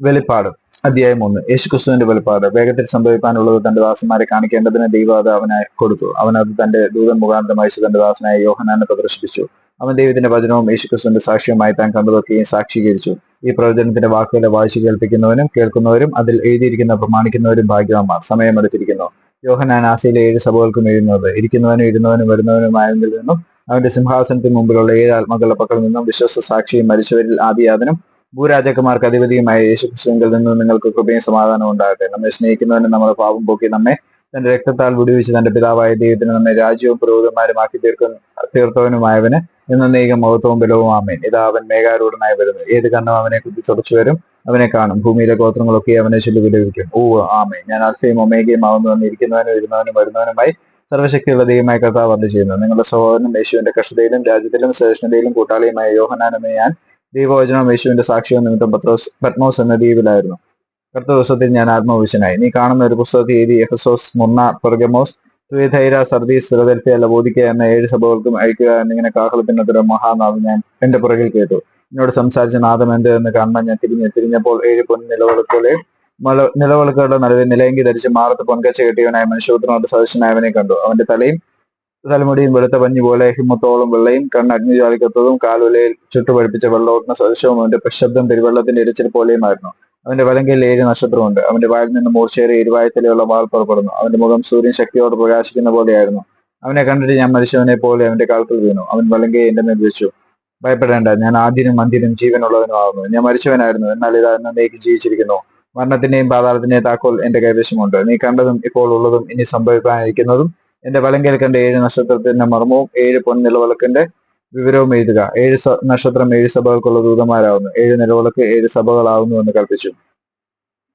വെളിപ്പാട് അധ്യായം ഒന്ന്. യേശുക്രിസ്തുവിന്റെ വെളിപ്പാട്. വേഗത്തിൽ സംഭവിക്കാനുള്ളത് തന്റെ ദാസന്മാരെ കാണിക്കേണ്ടതിന് ദൈവം അത് അവനെ കൊടുത്തു. അവൻ അത് തന്റെ ദൂതൻ മുഖാന്തരം തന്റെ ദാസനായ യോഹനാനെ പ്രദർശിപ്പിച്ചു. അവൻ ദൈവത്തിന്റെ വചനവും യേശുക്രിസ്തുവിന്റെ സാക്ഷ്യവുമായി താൻ കണ്ടതൊക്കെയും സാക്ഷീകരിച്ചു. ഈ പ്രവചനത്തിന്റെ വാക്കുകളെ വായിച്ചു കേൾപ്പിക്കുന്നവനും കേൾക്കുന്നവരും അതിൽ എഴുതിയിരിക്കുന്ന പ്രമാണിക്കുന്നവരും ഭാഗ്യവാന്മാർ. സമയമെടുത്തിരിക്കുന്നു യോഹനാൻ ആസിയിലെ ഏഴ് സഭകൾക്കും എഴുതുന്നത്. ഇരിക്കുന്നവനും ഇരുന്നവനും വരുന്നവനുമായതിൽ നിന്നും അവന്റെ സിംഹാസനത്തിന് മുമ്പിലുള്ള ഏഴ് ആത്മകളുടെ പക്കൽ നിന്നും വിശ്വസ സാക്ഷിയും മരിച്ചവരിൽ ആദിയാതനും ഭൂരാജാക്കന്മാർക്ക് അധിപതിയുമായ യേശുക്രിസ്തുവിൽ നിന്ന് നിങ്ങൾക്ക് കൃപയും സമാധാനവും ഉണ്ടാകട്ടെ. നമ്മെ സ്നേഹിക്കുന്നവനെ നമ്മുടെ പാപം പോക്കി നമ്മെ തന്റെ രക്തത്താൽ വിടുവിച്ച് തന്റെ പിതാവായ ദൈവത്തിന് നമ്മെ രാജ്യവും പുരോഹിതന്മാരുമാക്കി തീർക്കുന്ന തീർത്തവനുമായവന് എന്നേകം മഹത്വവും ബലവും. ആമേൻ. ഇതാ അവൻ മേഘാരൂഢനായി വരുന്നു. ഏത് കണ്ണും അവനെ കുത്തി തുടച്ചു വരും. അവനെ കാണും. ഭൂമിയിലെ ഗോത്രങ്ങളൊക്കെ അവനെ ചൊല്ലി വിലപിക്കും ഓ ആമേ ഞാൻ അൽഫയും ഒമേഗയും ആവുന്നു വന്നിരിക്കുന്നവനും ഇരുന്നവനും വരുന്നവനുമായി സർവശക്തിയുള്ള ദൈവമായ കർത്താവ് വന്നു ചെയ്യുന്നു നിങ്ങളുടെ സഹോദരനും യേശുവിന്റെ കഷ്ടതയിലും രാജ്യത്തിലും സഹിഷ്ണുതയിലും കൂട്ടാളിയുമായ യോഹനാനമേ ഞാൻ ദൈവവചനവും യേശുവിന്റെ സാക്ഷ്യം നിമിത്തം പത്രോസ് പത്മോസ് എന്ന ദ്വീപിലായിരുന്നു. അടുത്ത ദിവസത്തിൽ ഞാൻ ആത്മവിശനായി നീ കാണുന്ന ഒരു പുസ്തകത്തിൽ എഴുതി എഫസോസ് മുന്ന Pergamos Thyatira Sardis Philadelphia Laodicea എന്ന ഏഴ് സഭകൾക്കും അയക്കുക എന്നിങ്ങനെ കാഹളത്തിനൊരു മഹാനാഥം ഞാൻ എന്റെ പുറകിൽ കേട്ടു. എന്നോട് സംസാരിച്ച നാദം എന്ത് എന്ന് കാണാൻ ഞാൻ തിരിഞ്ഞു. തിരിഞ്ഞപ്പോൾ ഏഴ് പൊൻ നിലവിളക്കുകളെ മല നിലവിളക്കുകളുടെ നടുവിൽ നിലയെങ്കി ധരിച്ച് മാറത്ത് പൊൻകച്ച കെട്ടിയവനായ മനുഷ്യപുത്രനോട് സദസ്യനായവനെ കണ്ടു. അവന്റെ തലയും തലമുടിയും വെളുത്ത പഞ്ഞു പോലെ ഹിമത്തോളം വെള്ളയും കണ്ണ് അഗ്നിജാലിക്കത്തതും കാലുലയിൽ ചുട്ടുപഴിപ്പിച്ച വെള്ളോട്ടിന സദൃശവും അവന്റെ ശബ്ദം പെരുവെള്ളത്തിന്റെ ഇരച്ചിൽ പോലെയുമായിരുന്നു. അവന്റെ വലങ്കയിൽ ഏഴ് നക്ഷത്രമുണ്ട്. അവന്റെ വായിൽ നിന്ന് മൂർച്ചയേറിയ ഇരുവായത്തിലുള്ള വാൾ പുറപ്പെടുന്നു. അവന്റെ മുഖം സൂര്യൻ ശക്തിയോട് പ്രകാശിക്കുന്ന പോലെയായിരുന്നു. അവനെ കണ്ടിട്ട് ഞാൻ മരിച്ചവനെ പോലെ അവന്റെ കാൽക്കൽ വീണു. അവൻ വലങ്കയെ എന്റെ മേൽ വെച്ചു. ഭയപ്പെടേണ്ട ഞാൻ ആദ്യനും അന്ത്യനും ജീവനുള്ളവനും ആകുന്നു ഞാൻ മരിച്ചവനായിരുന്നു. എന്നാൽ ഇതാ എന്നേക്ക് ജീവിച്ചിരിക്കുന്നു. മരണത്തിന്റെയും പാതാളത്തിന്റെയും താക്കോൽ എന്റെ കൈവശമുണ്ട്. നീ കണ്ടതും ഇപ്പോൾ ഉള്ളതും ഇനി സംഭവിക്കാനിരിക്കുന്നതും എന്റെ വലങ്കയിൽ കണ്ട ഏഴ് നക്ഷത്രത്തിന്റെ മർമ്മവും ഏഴ് പൊൻ നിലവിളക്കിന്റെ വിവരവും എഴുതുക. ഏഴ് നക്ഷത്രം ഏഴ് സഭകൾക്കുള്ള ദൂതന്മാരാവുന്നു ഏഴ് നിലവിളക്ക് ഏഴ് സഭകളാവുന്നു എന്ന് കൽപ്പിച്ചു.